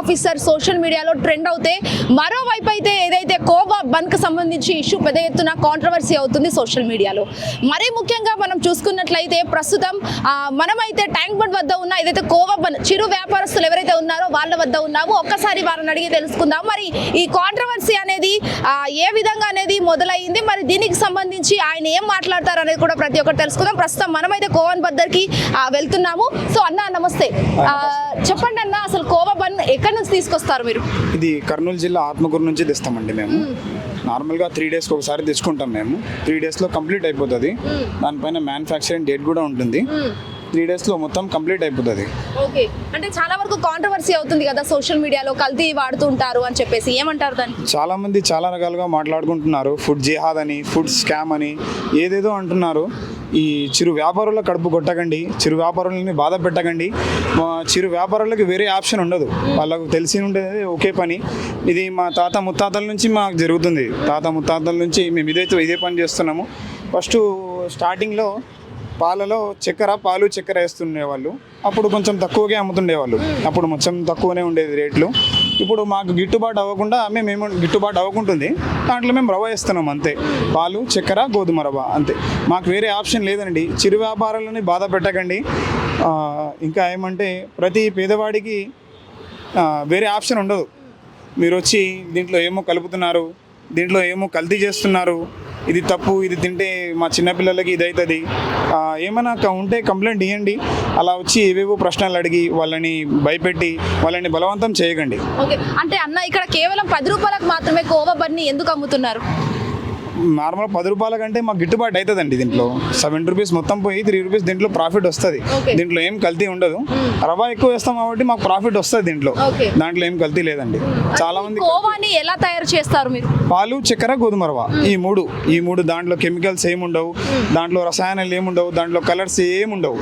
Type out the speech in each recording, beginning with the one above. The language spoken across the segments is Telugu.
ఆఫీసర్ సోషల్ మీడియాలో ట్రెండ్ అవుతే మరోవైపు అయితే ఏదైతే కోవా బంద్కి సంబంధించి ఇష్యూ పెద్ద ఎత్తున కాంట్రవర్సీ అవుతుంది సోషల్ మీడియాలో. మరీ ముఖ్యంగా మనం చూసుకున్నట్లయితే ప్రస్తుతం మనమైతే ట్యాంక్ బండ్ వద్ద ఉన్న ఏదైతే కోవా బన్ చిరు వ్యాపారస్తులు ఎవరైతే ఉన్నారో వాళ్ళ వద్ద ఉన్నామో. ఒక్కసారి వారిని అడిగి తెలుసుకుందాం. మరి ఈ కాంట్రవర్సీ అనేది ఏ విధంగా అనేది మొదలైంది మరి దీనికి సంబంధించి ఆయన ఏం మాట్లాడతారు అనేది కూడా ప్రతి ఒక్కరు తెలుసుకుందాం. ప్రస్తుతం మనమైతే కోవన్ బద్దర్కి వెళ్తున్నాము. సో అన్న నమస్తే. చెప్పండి అన్న అసలు కోవా బన్ ఎక్కడి నుంచి తీసుకొస్తారు మీరు? ఇది కర్నూలు జిల్లా ఆత్మకూరు నుంచి తెస్తామండి మేము. నార్మల్గా త్రీ డేస్కి ఒకసారి తెచ్చుకుంటాం మేము. త్రీ డేస్లో కంప్లీట్ అయిపోతుంది. దానిపైన మ్యానుఫ్యాక్చరింగ్ డేట్ కూడా ఉంటుంది. త్రీ డేస్లో మొత్తం కంప్లీట్ అయిపోతుంది. ఓకే. అంటే చాలా వరకు కాంట్రవర్సీ అవుతుంది కదా సోషల్ మీడియాలో కల్తీ వాడుతుంటారు అని చెప్పేసి. ఏమంటారు దాన్ని? చాలా మంది చాలా రకాలుగా మాట్లాడుకుంటున్నారు. ఫుడ్ జిహాద్ అని ఫుడ్ స్కామ్ అని ఏదేదో అంటున్నారు. ఈ చిరు వ్యాపారుల కడుపు కొట్టకండి చిరు వ్యాపారులని బాధ పెట్టకండి. మా చిరు వ్యాపారులకి వేరే ఆప్షన్ ఉండదు. వాళ్ళకు తెలిసి ఉండేది ఒకే పని. ఇది మా తాత ముత్తాతల నుంచి మాకు జరుగుతుంది. తాత ముత్తాతల నుంచి మేము ఇదైతే ఇదే పని చేస్తున్నాము. ఫస్ట్ స్టార్టింగ్లో పాలలో చక్కెర పాలు చక్కెర వేస్తుండేవాళ్ళు. అప్పుడు కొంచెం తక్కువగా అమ్ముతుండేవాళ్ళు. అప్పుడు కొంచెం తక్కువనే ఉండేది రేట్లు. ఇప్పుడు మాకు గిట్టుబాటు అవ్వకుండా మేము గిట్టుబాటు అవ్వకుంటుంది. దాంట్లో మేము రవ్వ వేస్తున్నాం అంతే. పాలు చక్కెర గోధుమ రవ్వ అంతే. మాకు వేరే ఆప్షన్ లేదండి. చిరు వ్యాపారాలని బాధ పెట్టకండి. ఇంకా ఏమంటే ప్రతి పేదవాడికి వేరే ఆప్షన్ ఉండదు. మీరు వచ్చి దీంట్లో ఏమో కలుపుతున్నారు. దీంట్లో ఏమో కల్తీ చేస్తున్నారు. ఇది తప్పు ఇది తింటే మా చిన్నపిల్లలకి ఇది అవుతుంది ఏమైనా క- ఉంటే కంప్లైంట్ ఇవ్వండి అలా వచ్చి ఏవేవో ప్రశ్నలు అడిగి వాళ్ళని భయపెట్టి వాళ్ళని బలవంతం చేయకండి. ఓకే. అంటే అన్న ఇక్కడ కేవలం పది రూపాయలకు మాత్రమే కోవా ఎందుకు అమ్ముతున్నారు? నార్మల్ పది రూపాయల కంటే మాకు గిట్టుబాటు అవుతుందండి దీంట్లో. సెవెన్ రూపీస్ మొత్తం పోయి త్రీ రూపీస్ దీంట్లో ప్రాఫిట్ వస్తుంది. దీంట్లో ఏం కల్తీ ఉండదు. రవ్వ ఎక్కువ వేస్తాం కాబట్టి మాకు ప్రాఫిట్ వస్తుంది దీంట్లో. దాంట్లో ఏం కల్తీ లేదండి. చాలా మంది కోవాని ఎలా తయారు చేస్తారు మీరు? పాలు చక్కెర గోధుమ రవ్వ. ఈ మూడు. ఈ మూడు దాంట్లో కెమికల్స్ ఏముండవు దాంట్లో రసాయనాలు ఏముండవు దాంట్లో కలర్స్ ఏముండవు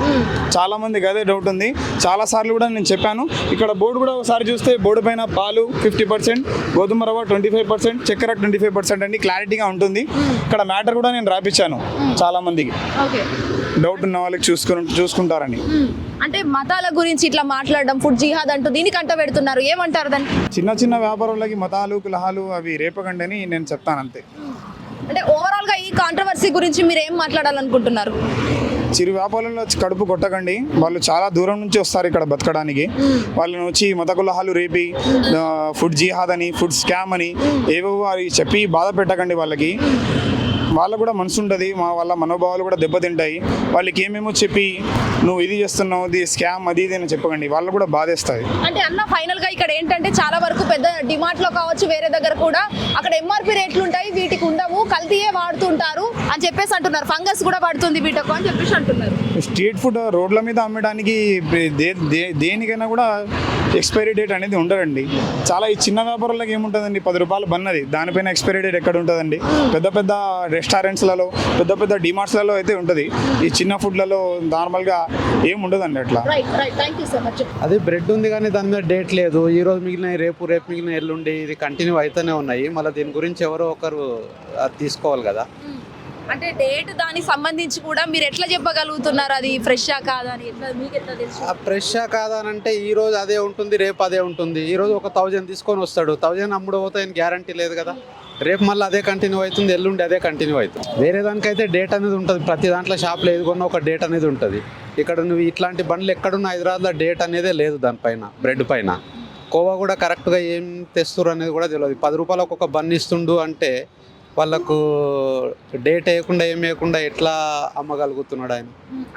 చాలా మందికి అదే డౌట్ ఉంది. చాలా సార్లు కూడా నేను చెప్పాను. ఇక్కడ బోర్డు కూడా ఒకసారి చూస్తే బోర్డు పైన పాలు ఫిఫ్టీ పర్సెంట్ గోధుమ రవ్వ ట్వంటీ ఫైవ్ పర్సెంట్ చక్కెర ట్వంటీ ఫైవ్ పర్సెంట్ అని క్లారిటీగా ఉంటుంది. ఇక్కడ మ్యాటర్ కూడా నేను రాపించాను చాలా మందికి డౌట్ ఉన్న వాళ్ళకి చూసుకుని చూసుకుంటారని. అంటే మతాల గురించి ఇట్లా మాట్లాడడం ఫుడ్ జిహాద్ అంటూ దీనికి అంట పెడుతున్నారు. ఏమంటారు దాన్ని? చిన్న చిన్న వ్యాపారులకి మతాలు కులహాలు అవి రేపకండి అని నేను చెప్తాను అంతే. అంటే ఓవరాల్గా ఈ కాంట్రవర్సీ గురించి మీరు ఏం మాట్లాడాలనుకుంటున్నారు? చిరు వ్యాపారంలో కడుపు కొట్టకండి. వాళ్ళు చాలా దూరం నుంచి వస్తారు ఇక్కడ బతకడానికి. వాళ్ళని వచ్చి మత కులహాలు రేపి ఫుడ్ జిహాద్ అని ఫుడ్ స్కామ్ అని ఏవో వారి చెప్పి బాధ పెట్టకండి వాళ్ళకి. వాళ్ళకు కూడా మనసు ఉంటుంది మా వాళ్ళ మనోభావాలు కూడా దెబ్బతింటాయి. వాళ్ళకి ఏమేమో చెప్పి నువ్వు ఇది చేస్తున్నావు ఇది స్కామ్ అది ఇది అని చెప్పకండి. వాళ్ళు కూడా బాధేస్తుంది. అంటే అన్న ఫైనల్గా ఇక్కడ ఏంటంటే చాలా వరకు పెద్ద డిమార్ట్లో కావచ్చు వేరే దగ్గర కూడా అక్కడ ఎంఆర్పి రేట్లు ఉంటాయి వీటికి ఉండవు కల్తీయే వాడుతుంటారు అని చెప్పేసి అంటున్నారు. ఫంగస్ కూడా పడుతుంది వీటకు అని చెప్పేసి అంటున్నారు. స్ట్రీట్ ఫుడ్ రోడ్ల మీద అమ్మడానికి దేనికైనా కూడా ఎక్స్పైరీ డేట్ అనేది ఉండదండి. చాలా ఈ చిన్న వ్యాపారులకు ఏముంటుందండి? పది రూపాయలు బన్నది. దానిపైన ఎక్స్పైరీ డేట్ ఎక్కడ ఉంటుందండి? పెద్ద పెద్ద రెస్టారెంట్స్లలో పెద్ద పెద్ద డిమార్ట్స్లలో అయితే ఉంటుంది. ఈ చిన్న ఫుడ్లలో నార్మల్గా ఏం ఉండదండి అట్లా. Right right thank you so much అది బ్రెడ్ ఉంది కానీ దాని మీద డేట్ లేదు. ఈ రోజు మిగిలిన రేపు రేపు మిగిలిన ఎల్లుండి ఇది కంటిన్యూ అవుతూనే ఉన్నాయి. మళ్ళీ దీని గురించి ఎవరో ఒకరు అది తీసుకోవాలి కదా. అంటే డేట్ దానికి సంబంధించి కూడా మీరు ఎట్లా చెప్పగలుగుతున్నారు అది ఫ్రెషా కాదా అని? ఎట్లా మీకు ఎట్లా తెలుసు? ఆ ఫ్రెషా కాదా అని అంటే ఈ రోజు అదే ఉంటుంది రేపు అదే ఉంటుంది. ఈ రోజు ఒక థౌజండ్ తీసుకొని వస్తాడు. థౌజండ్ అమ్ముడు పోతాయని గ్యారంటీ లేదు కదా. రేపు మళ్ళీ అదే కంటిన్యూ అవుతుంది ఎల్లుండి అదే కంటిన్యూ అవుతుంది. వేరే దానికైతే డేట్ అనేది ఉంటుంది. ప్రతి దాంట్లో షాప్లో ఏది కొన్నా ఒక డేట్ అనేది ఉంటుంది. ఇక్కడ నువ్వు ఇట్లాంటి బండ్లు ఎక్కడున్న హైదరాబాద్లో డేట్ అనేదే లేదు దానిపైన బ్రెడ్ పైన. కోవా కూడా కరెక్ట్గా ఏం తెస్తురు అనేది కూడా తెలియదు పది రూపాయలు ఒక్కొక్క బన్ ఇస్తుండు అంటే వాళ్ళకు డేట్ వేయకుండా ఏం వేయకుండా ఎట్లా అమ్మగలుగుతున్నాడు ఆయన?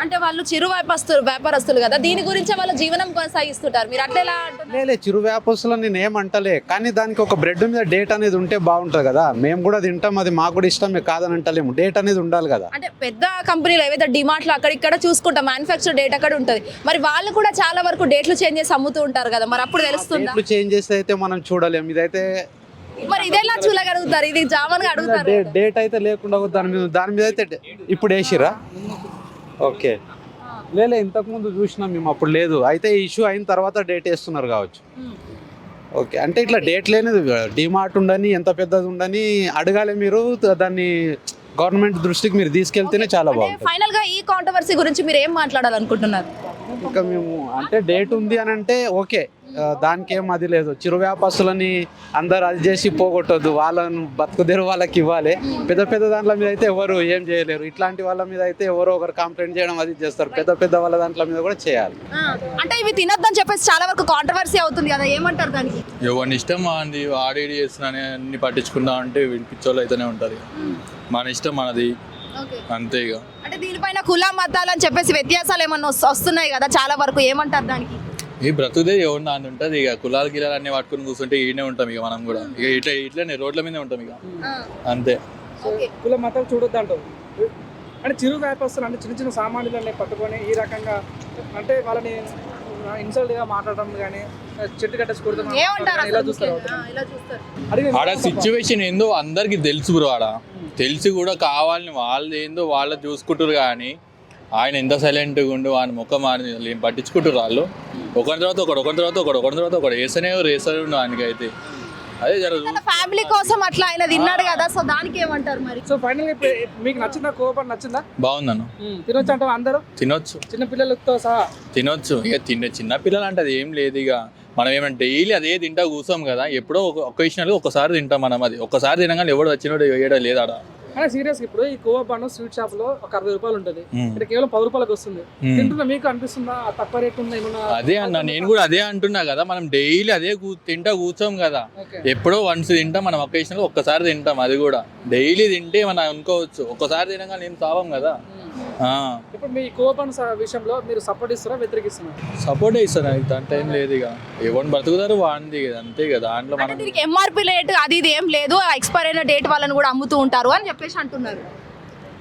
అంటే వాళ్ళు చిరు వ్యాపస్తులు వ్యాపారస్తులు కదా దీని గురించే వాళ్ళ జీవనం కొనసాగిస్తుంటారు. మీరు అట్లా ఎలా లేలే చిరు వ్యాపారస్తులు నేను ఏమంటలే కానీ దానికి ఒక బ్రెడ్ మీద డేట్ అనేది ఉంటే బాగుంటుంది కదా. మేము కూడా తింటాం అది మాకు కూడా ఇష్టమే కాదని అంటలేము. డేట్ అనేది ఉండాలి కదా. అంటే పెద్ద కంపెనీలు ఏవైతే డిమార్ట్లు అక్కడ ఇక్కడ చూసుకుంటాం మ్యానుఫ్యాక్చర్ డేట్ అక్కడ ఉంటుంది. మరి వాళ్ళు కూడా చాలా వరకు డేట్లు చేంజ్ చేసి అమ్ముతూ ఉంటారు కదా మరి అప్పుడు తెలుస్తుందా? చేంజ్ చేస్తే అయితే మనం చూడలేము ఇదైతే మరి ఇదెలా చూడగలుగుతారు? ఇది జామన్ అడుగుతారు. డేట్ అయితే లేకుండా దాని మీద దాని మీద అయితే ఇప్పుడు వేసిరా? ఓకే. లేలే ఇంతకుముందు చూసినాం మేము అప్పుడు లేదు. అయితే ఇష్యూ అయిన తర్వాత డేట్ వేస్తున్నారు కావచ్చు. ఓకే. అంటే ఇట్లా డేట్ లేనిది డిమార్ట్ ఉండని ఎంత పెద్దది ఉండని అడగాలి మీరు. దాన్ని గవర్నమెంట్ దృష్టికి మీరు తీసుకెళ్తేనే చాలా బాగుంటుంది. ఫైనల్గా ఈ కాంట్రవర్సీ గురించి మీరు ఏం మాట్లాడాలనుకుంటున్నారు? ఇంకా మేము అంటే డేట్ ఉంది అని అంటే ఓకే. దానికి ఏం అది లేదు. చిరు వ్యాపారస్తులని అందరు అది చేసి పోగొట్టొద్దు. వాళ్ళను బతుకుదేరు వాళ్ళకి ఇవ్వాలి. పెద్ద పెద్ద దాంట్ల మీద అయితే ఎవరు ఏం చేయలేరు. ఇట్లాంటి వాళ్ళ మీద అయితే ఎవరో ఒకరు కంప్లైంట్ చేయడం అది చేస్తారు. పెద్ద పెద్ద వాళ్ళ దాంట్ల మీద కూడా చేయాలి. అంటే ఇవి తినొద్దని చెప్పేసి చాలా వరకు కాంట్రవర్సీ అవుతుంది కదా. ఏమంటారు దానికి? ఎవరిని ఇష్టం అంది? ఆడేడి చేస్తున్నా అన్ని పట్టించుకుందా అంటే పిచ్చోళ్ళు అయితేనే ఉంటుంది. మన ఇష్టం మనది. ఓకే. అంతే ఇక అంటే దీనిపైన కుల మతాలు అని చెప్పేసి వ్యత్యాసాలు ఏమన్నా వస్- వస్తున్నాయి కదా చాలా వరకు. ఏమంటారు దానికి? ఈ బ్రతుకుదే ఎవరిని అని ఉంటుంది. ఇక కులాలు గిలాలు అన్ని పట్టుకుని కూర్చుంటే ఈయనే ఉంటాం ఇక మనం కూడా. ఇక ఇట్లా ఇట్లనే రోడ్ల మీదే ఉంటాం ఇక. అంతే. కుల మతాలు చూడొద్దు అంటావు అంటే చిరు వ్యాపారస్తులు అంటే చిన్న చిన్న సామాన్యులని పట్టుకొని ఈ రకంగా అంటే వాళ్ళని ఇన్సల్ట్గా మాట్లాడడం కానీ చెట్టు కట్టేసి ఇలా చూస్తారు ముఖ్యంగా? ఆ, ఇలా చూస్తారు. అడిగి ఆడ సిచ్యువేషన్ ఏందో అందరికి తెలుసు బ్రో ఆడ. తెలిసి కూడా కావాలని వాళ్ళు ఏందో వాళ్ళు చూసుకుంటారు కానీ ఆయన ఎంత సైలెంట్గా ఉండు ఆయన ముఖం ఆయన ఏం పట్టించుకుంటారు వాళ్ళు? ఒకరి తర్వాత ఒకడు ఒకరి తర్వాత ఒకడు ఒకరి తర్వాత ఒకడు వేసనే వేసనే ఉండు ఆయనకైతే అదే జరగదు తన ఫ్యామిలీ కోసం అట్లా ఆయన తిన్నాడు కదా సో దానికి ఏమంటారు మరి? సో ఫైనల్ మీకు నచ్చిందా కోపం నచ్చిందా? బాగుందన్న. తినొచ్చు అంటావు అందరూ? తినొచ్చు. చిన్న పిల్లలతో సహా? తినొచ్చు. ఇక తిన్న చిన్న పిల్లలు అంటే అది ఏం లేదు ఇక. మనం ఏమైనా డైలీ అదే తింటా కూర్చోం కదా. ఎప్పుడో ఒక ఒకేషనల్గా ఒకసారి తింటాం మనం అది. ఒక్కసారి తినగానే ఎవడు వచ్చినోడు వేయడం లేదు ఆడ సీరియస్ ఇప్పుడు ఈ కోవా పండు స్వీట్ షాప్లో ఒక అరవై రూపాయలు ఉంటుంది. ఇక్కడ కేవలం పది రూపాయలకు వస్తుంది. తింటున్నా మీకు అనిపిస్తుందా? తక్కువ రేట్ ఉందా ఏమన్నా అదే అన్న నేను కూడా అదే అంటున్నా కదా మనం డైలీ అదే తింటా కూర్చోం కదా. ఎప్పుడో వన్స్ తింటాం మనం ఒకేషనల్ ఒక్కసారి తింటాం అది కూడా. డైలీ తింటే మనం అనుకోవచ్చు. ఒక్కసారి తినగానే ఏం సావం కదా. ఇప్పుడు మీ స- విషయంలో మీరు సపోర్ట్ ఇస్తారా వ్యతిరేకిస్తున్నారా? సపోర్ట్ ఇస్తాను అది దాంట్లో ఏం లేదు ఇక. ఎవరిని బ్రతుకుతారు వాడింది అంతే కదా. దాంట్లో అంటే మనం దీనికి ఎంఆర్పి రేట్ అది ఇది ఏం లేదు. ఎక్స్పైర్ అయిన డేట్ వాళ్ళని కూడా అమ్ముతూ ఉంటారు అని చెప్పేసి అంటున్నారు.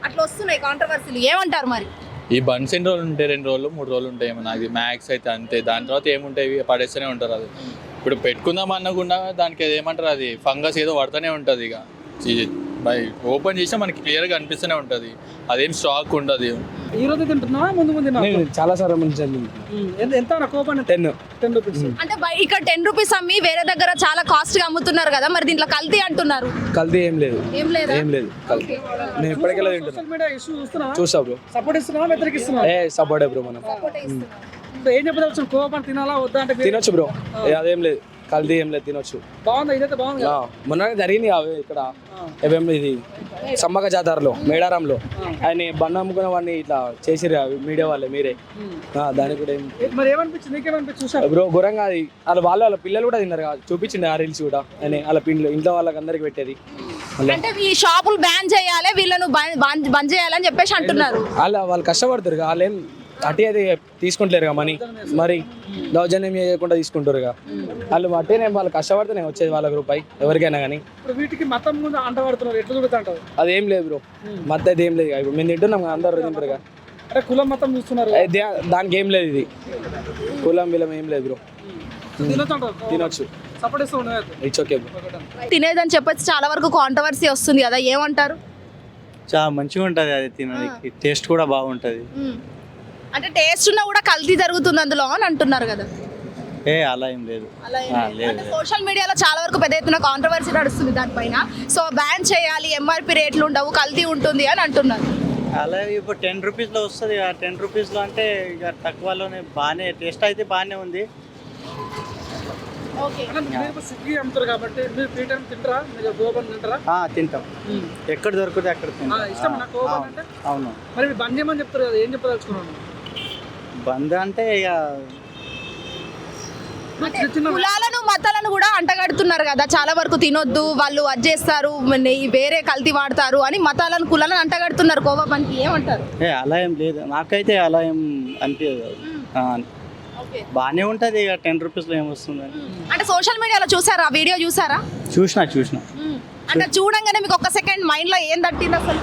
అట్లా వస్తున్నాయి కాంట్రవర్సీలు ఏమంటారు మరి? ఈ బన్స్ ఎన్ని రోజులు ఉంటాయి? రెండు రోజులు మూడు రోజులు ఉంటాయి నాకు మ్యాక్స్ అయితే అంతే. దాని తర్వాత ఏముంటాయి? పడేస్తూనే ఉంటారు అది. ఇప్పుడు పెట్టుకుందాం అన్నకుండా దానికి ఏమంటారు? అది ఫంగస్ ఏదో పడుతూనే ఉంటుంది ఇక. బై ఓపెన్ చేసినా మనకి క్లియర్గా అనిపిస్తూనే ఉంటుంది. అదేం స్టాక్ ఉండదు. ఈ రోజు తింటున్నావా? ముందు ముందు తిన్నావా? నేను చాలా సార్లు మంచి. ఎంత ఎంత కోపం టెన్ టెన్ రూపీస్ అంటే బై- ఇక్కడ టెన్ రూపీస్ అమ్మి వేరే దగ్గర చాలా కాస్ట్గా అమ్ముతున్నారు కదా మరి దీంట్లో కల్తీ అంటున్నారు. కల్తీ ఏం లేదు. ఏం లేదా? ఏం లేదు కల్తీ. నేను ఎప్పటికెళ్ళి తింటున్నా. సోషల్ మీడియా ఇష్యూ చూస్తున్నావా? చూసా బ్రో సపోర్ట్ ఇస్తున్నావా? వ్యతిరేకిస్తున్నావా? ఏ సపోర్ట్ బ్రో మనం. ఇప్పుడు ఏం చెప్పదలుచు కోపం తినాలా వద్దా అంటే మీరు- తినొచ్చు బ్రో ఏ, అదేం లేదు. కల్తీ ఏం లేదు తినొచ్చు. బాగుందా? ఇదైతే బాగుంది? మొన్న జరిగింది అవి ఇక్కడ. ఏమేం ఇది? సమ్మక జాతరలో మేడారంలో. ఆయన బండ అమ్ముకున్న వాడిని ఇట్లా చేసిరు అవి మీడియా వాళ్ళే మీరే. ఆ, దానికి కూడా మరి ఏమనిపించింది? బ్రో ఘోరంగా అది. వాళ్ళ వాళ్ళు వాళ్ళ పిల్లలు కూడా తిన్నారు. కదా చూపించింది ఆ రీల్స్ కూడా. ఆయన వాళ్ళ పిల్లలు ఇంట్లో వాళ్ళకి అందరికి పెట్టేది. అంటే ఈ షాపులు బ్యాన్ చేయాలి వీళ్ళను బంద్ చేయాలని చెప్పేసి అంటున్నారు. వాళ్ళ వాళ్ళు కష్టపడతారు వాళ్ళు ఏం అట్టి అది తీసుకుంటలేరు కదా మనీ. మరి దౌర్జన్యం చేయకుండా తీసుకుంటారు కదా వాళ్ళు అట్టేనే వాళ్ళు కష్టపడితేనే వచ్చేది వాళ్ళకి రూపాయి ఎవరికైనా కానీ ఇప్పుడు వీటికి మతం ముందు అంటబడుతున్నారు ఎట్లా అది ఏం లేదు బ్రో మధ్య అయితే ఏం లేదు. ఇప్పుడు మేము తింటున్నాం కదా, అందరూ తింటారు కదా అంటే కులం మతం చూస్తున్నారు. అది దానికి ఏం లేదు ఇది. కులం బిలం ఏం లేదు బ్రో తినొచ్చు ఇట్స్ ఓకే తినేదని చెప్పేసి చాలా వరకు కాంట్రవర్సీ వస్తుంది కదా ఏమంటారు? చాలా మంచిగా ఉంటుంది అది తినడానికి. టేస్ట్ కూడా బాగుంటుంది. అంటే టేస్ట్ ఉన్నా కూడా కల్తీ జరుగుతుంది అందులో అని అంటున్నారు కదా. ఏ అలా ఏం లేదు. అలా ఏం ఆ, లేదు. లేదు, అంటే సోషల్ మీడియాలో చాలా వరకు పెద్ద ఎత్తున కాంట్రవర్సీ నడుస్తుంది దానిపైన. సో బ్యాన్ చేయాలి ఎంఆర్పి రేట్లు ఉండవు కల్తీ ఉంటుంది అని అంటున్నారు. అలా ఇప్పుడు టెన్ రూపీస్లో వస్తుంది. ఆ టెన్ రూపీస్లో అంటే ఇక తక్కువలోనే బాగానే టేస్ట్ అయితే బాగానే ఉంది. ఓకే మీరు స్విగ్గీ అమ్ముతారు కాబట్టి మీరు ఫ్రీ టైం తింటారా? మీరు గోపన్ తింటారా? ఆ, తింటాం. ఎక్కడ దొరికితే అక్కడ అవును. మరి బంద్ చేయమని చెప్తారు కదా ఏం చెప్పదలుచుకున్నాను బంద్ అంటే ఇక కులాలను మతాలను కూడా అంటగడుతున్నారు కదా. చాలా వరకు తినొద్దు వాళ్ళు అది చేస్తారు వేరే కల్తీ వాడతారు అని మతాలను కులాలను అంటగడుతున్నారు. కోవా పనికి ఏమంటారు? ఏ అలా ఏం లేదు. నాకైతే అలా ఏం అనిపించదు బాగానే ఉంటుంది ఇక టెన్ రూపీస్లో ఏం వస్తుంది అంటే సోషల్ మీడియాలో చూసారా? వీడియో చూసారా? చూసిన చూసిన. అంటే చూడంగానే మీకు ఒక సెకండ్ మైండ్లో ఏం తట్టింది అసలు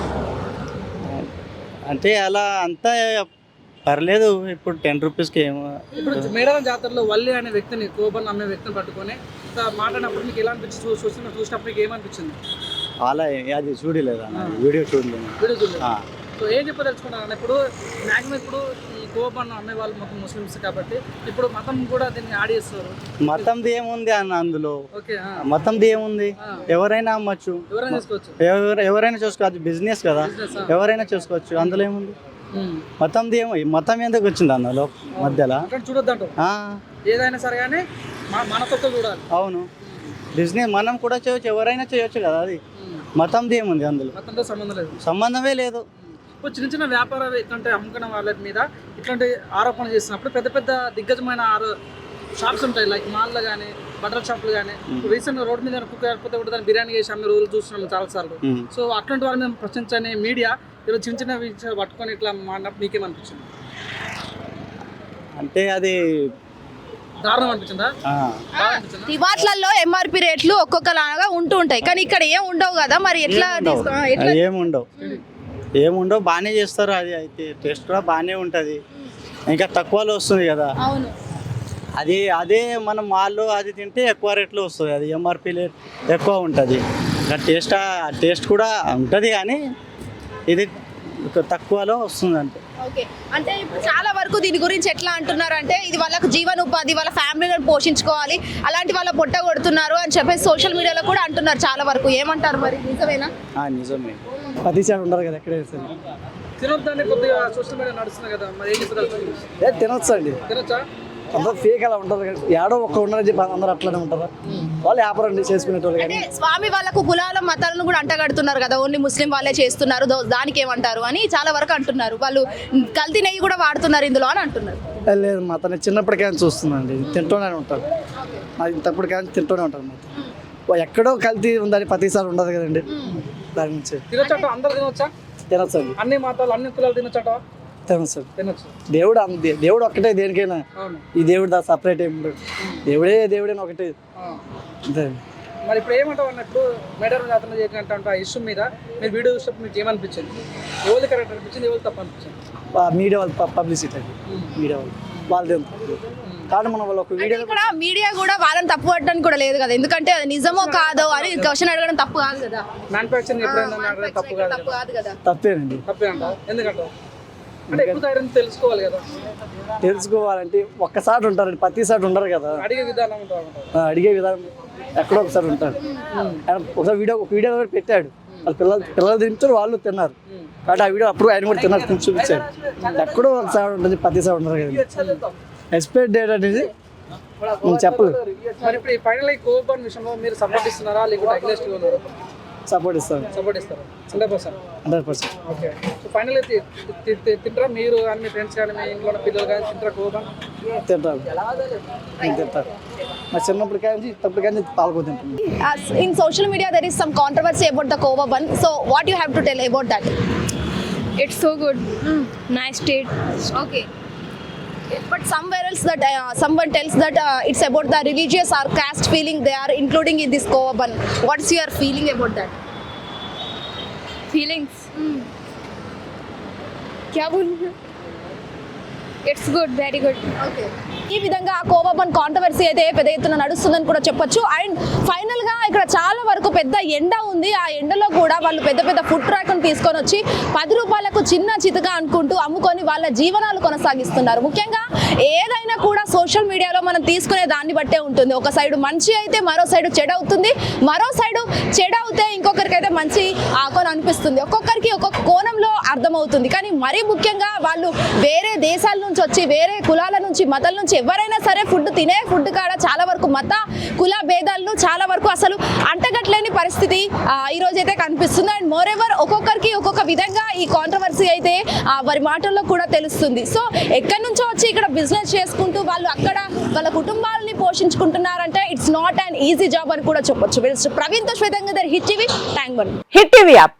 అంటే అలా అంతా పర్లేదు ఇప్పుడు టెన్ రూపీస్కి ఏమో. ఇప్పుడు మేడారం జాతరలో వల్లి అనే వ్యక్తిని కోపన్ అమ్మే వ్యక్తిని పట్టుకొని మాట్లాడినప్పుడు మీకు ఎలా అనిపించింది? చూ- చూసిన చూసినప్పుడు మీకు ఏమనిపించింది? అలా ఏ- అది చూడలేదు అన్న. వీడియో చూడలేదు. వీడియో చూడలేదు. ఆ. సో ఏం చెప్పదలుచుకున్నారు అన్న? ఇప్పుడు మ్యాక్సిమం ఇప్పుడు ఈ కోపన్ అమ్మే వాళ్ళు మొత్తం ముస్లిమ్స్ కాబట్టి ఇప్పుడు మతం కూడా దీన్ని యాడ్ చేస్తారు. మతంది ఏముంది అన్న అందులో? ఓకే ఆ. మతంది ఏముంది. ఎవరైనా అమ్మచ్చు. ఎవరైనా చేసుకోవచ్చు. ఎవరు ఎవరైనా చేసుకోవచ్చు. బిజినెస్ కదా. ఎవరైనా చేసుకోవచ్చు. అందులో ఏముంది. మతంది ఏమో మతం ఎందుకు వచ్చింది అందులో మధ్యలో? ఆ, ఏదైనా సరే కానీ మన మనతో చూడాలి. అవును. బిజినెస్ మనం కూడా చేయొచ్చు ఎవరైనా చేయొచ్చు కదా అది. మతంది ఏముంది అందులో? మతంతో సంబంధం లేదు. సంబంధమే లేదు. ఇప్పుడు చిన్న చిన్న వ్యాపారాలు ఇట్లాంటి అమ్ముకున్న వాళ్ళ మీద ఇట్లాంటి ఆరోపణలు చేసినప్పుడు పెద్ద పెద్ద దిగ్గజమైన ఆరో షాప్స్ ఉంటాయి. లైక్ మాల్లో కానీ బట్టల షాపులు కానీ రీసెంట్ రోడ్ మీద కుక్క లేకపోతే కూడా దాన్ని బిర్యానీ చేసి అమ్మే రోజులు చూస్తున్నాం చాలా సార్లు. సో అట్లాంటి వాళ్ళని మేము ప్రశ్నించని మీడియా ఈరోజు చిన్న చిన్న విషయాలు పట్టుకొని ఇట్లా మాడినప్పుడు మీకేమనిపించింది? అంటే అది దారుణం అనిపించిందా? డిమార్ట్లలో ఎంఆర్పి రేట్లు ఒక్కొక్కలాగా ఉంటూ ఉంటాయి. కానీ ఇక్కడ ఏం ఉండవు కదా మరి ఎట్లా ఏముండవు. తీసుకో- ఎట్లా ఏముండవు ఏముండవు బాగానే చేస్తారు అది. అయితే టేస్ట్ కూడా బాగానే ఉంటుంది. ఇంకా తక్కువలో వస్తుంది కదా. అవును. అది అదే మనం మాల్లో అది తింటే ఎక్కువ రేట్లో వస్తుంది. అది ఎంఆర్పి రేట్ ఎక్కువ ఉంటుంది. ఇంకా టేస్ట్ టేస్ట్ కూడా ఉంటుంది కానీ ఇది తక్కువలో వస్తుంది అంతే ఓకే. అంటే ఇప్పుడు చాలా వరకు దీని గురించి ఎట్లా అంటున్నారు అంటే ఇది వాళ్ళకు జీవనోపాధి వాళ్ళ ఫ్యామిలీని పోషించుకోవాలి అలాంటి వాళ్ళ పొట్ట కొడుతున్నారు అని చెప్పేసి సోషల్ మీడియాలో కూడా అంటున్నారు చాలా వరకు. ఏమంటారు మరి? నిజమేనా? ఆ, నిజమే. సైడ్ ఉండరు కదా ఎక్కడే కొద్దిగా సోషల్ మీడియా నడుస్తుంది కదా మరి ఏం చెప్పగలుగుతారు ఏ తినొచ్చు అండి తినొచ్చా? అందరూ ఫేక్ అలా ఉంటారు. కదా. ఏడో ఒక్క ఉన్నారని చెప్పి అందరూ అట్లానే ఉంటారు? వాళ్ళు వ్యాపారం చేసుకునేటోళ్ళు కానీ. స్వామి వాళ్ళకు కులాల మతాలను కూడా అంటగడుతున్నారు కదా. ఓన్లీ ముస్లిం వాళ్ళే చేస్తున్నారు. దానికి ఏమంటారు అని చాలా వరకు అంటున్నారు. వాళ్ళు కల్తీ నెయ్యి కూడా వాడుతున్నారు ఇందులో అని అంటున్నారు. లేదు మా తన చిన్నప్పటికైనా చూస్తుందండి తింటూనే ఉంటారు. అది తప్పుడు కానీ తింటూనే ఉంటారు మాత్రం ఎక్కడో కల్తీ ఉందని ప్రతిసారి ఉండదు కదండి. దాని నుంచి. తినొచ్చట అందరు తినొచ్చా? తినొచ్చు అండి అన్ని మతాలు అన్ని కులాలు తినొచ్చట? తినొచ్చు. దేవుడు దేవుడు ఒక్కటే దేనికైనా. ఈ దేవుడు దా సపరేట్ ఏమి దేవుడే దేవుడైనా ఒకటే. ఆ. అంతే. మరి ఇప్పుడు ఏమంటావు అన్నట్టు మేడారం జాతర చేసినట్టు ఆ ఇష్యూ మీద మీరు వీడియో చూసినప్పుడు మీకు ఏమనిపించింది? ఎవరు కరెక్ట్ అనిపించింది ఎవరు తప్పు అనిపించింది? మీడియా వాళ్ళు పబ్లిసిటీ అండి మీడియా వాళ్ళు. వాళ్ళది కానీ మనం వాళ్ళు ఒక వీడియో ఇక్కడ మీడియా కూడా వాళ్ళని తప్పు పట్టడానికి కూడా లేదు కదా. ఎందుకంటే అది నిజమో కాదో అని క్వశ్చన్ అడగడం తప్పు కాదు కదా. మ్యానుఫ్యాక్చరింగ్ ఎప్పుడైనా అడగడం తప్పు కాదు తప్పు కదా తప్పేనండి. తప్పే అంటావు? తెలుసుకోవాలంటే ఒక్కసారి ఉంటారండి ప్రతిసారి ఉండరు కదా. అడిగే విధానం అడిగే విధానం ఎక్కడో ఒకసారి ఉంటాడు ఒకసారి వీడియో ఒక వీడియో కూడా పెట్టాడు వాళ్ళ పిల్లలు పిల్లలు తింటారు వాళ్ళు తిన్నారు. కాబట్టి ఆ వీడియో అప్పుడు ఆయన కూడా తిన్నారు తిని చూపించాడు ఎక్కడో ఒకసారి ఉంటుంది ప్రతిసారి ఉండరు కదండి ఎక్స్పెక్ట్ డేట్ అనేది చెప్పలేదు మరి ఇప్పుడు ఈ ఫైనల్ ఈ కోపన్ విషయంలో మీరు సపోర్ట్ ఇస్తున్నారా లేకుంటే సపోర్ట్ ఇస్తాను సపోర్ట్ ఇస్తారు hundred percent hundred percent okay so final తింటారా మీరు కానీ మీ ఫ్రెండ్స్ కానీ మీ ఇంట్లో పిల్లలు కానీ తింటారా కోపన్ తింటారు తింటారు మా చిన్నప్పుడు కానీ తప్పుడు కానీ పాల్గొ social media there is some controversy about the kova bun so what you have to tell about that It's so good. Nice taste. okay but somewhere else that uh, someone tells that uh, it's about the religious or caste feeling they are including in this kova bun what's your feeling about that feelings hmm. क्या बोलूँ? मैं It's good. Very good. Okay ఈ విధంగా కోవా బన్ కాంట్రవర్సీ అయితే పెద్ద ఎత్తున నడుస్తుందని కూడా చెప్పొచ్చు. అండ్ ఫైనల్గా ఇక్కడ చాలా వరకు పెద్ద ఎండ ఉంది. ఆ ఎండలో కూడా వాళ్ళు పెద్ద పెద్ద ఫుడ్ ట్రాక్ తీసుకొని వచ్చి పది రూపాయలకు చిన్న చితగా అనుకుంటూ అమ్ముకొని వాళ్ళ జీవనాలు కొనసాగిస్తున్నారు. ముఖ్యంగా ఏదైనా కూడా సోషల్ మీడియాలో మనం తీసుకునే దాన్ని బట్టే ఉంటుంది. ఒక సైడ్ మంచి అయితే మరో సైడ్ చెడు అవుతుంది. మరో సైడ్ చెడు అవుతే ఇంకొకరికి అయితే మంచి ఆకొని అనిపిస్తుంది. ఒక్కొక్కరికి ఒక్కొక్క కోణంలో అర్థమవుతుంది. కానీ మరీ ముఖ్యంగా వాళ్ళు వేరే దేశాల నుంచి వచ్చి వేరే కులాల నుంచి మతాల నుంచి ఎవరైనా సరే ఫుడ్ తినే ఫుడ్ కాడ చాలా వరకు మత కుల భేదాలను చాలా వరకు అసలు అంటగట్లేని పరిస్థితి ఈరోజు ఈ అయితే కనిపిస్తుంది. అండ్ మోర్ ఎవర్ ఒక్కొక్కరికి ఒక్కొక్క విధంగా ఈ కాంట్రవర్సీ అయితే వారి మాటల్లో కూడా తెలుస్తుంది. సో ఎక్కడి నుంచో వచ్చి ఇక్కడ బిజినెస్ చేసుకుంటూ వాళ్ళు అక్కడ వాళ్ళ కుటుంబాలని పోషించుకుంటున్నారంటే it's not and easy job అని కూడా చెప్పొచ్చు. ప్రవీణ్తో శ్వేతంగా hit TV tank bund hit TV app